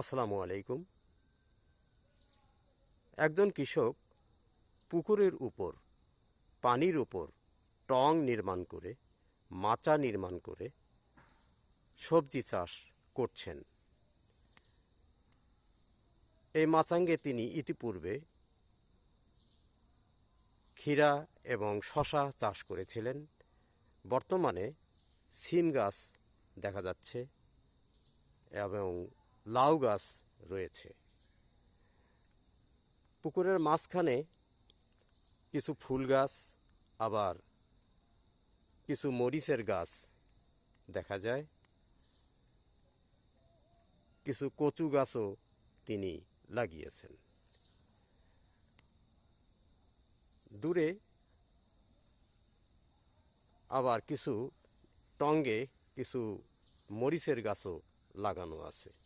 আসসালামু আলাইকুম। একজন কৃষক পুকুরের উপর, পানির উপর টং নির্মাণ করে, মাচা নির্মাণ করে সবজি চাষ করছেন। এই মাচাঙ্গে তিনি ইতিপূর্বে ক্ষীরা এবং শশা চাষ করেছিলেন। বর্তমানে সিম গাছ দেখা যাচ্ছে এবং লাউ গাছ রয়েছে। পুকুরের মাঝখানে কিছু ফুল গাছ, আবার কিছু মরিচের গাছ দেখা যায়। কিছু কচু গাছও তিনি লাগিয়েছেন। দূরে আবার কিছু টঙ্গে কিছু মরিচের গাছও লাগানো আছে।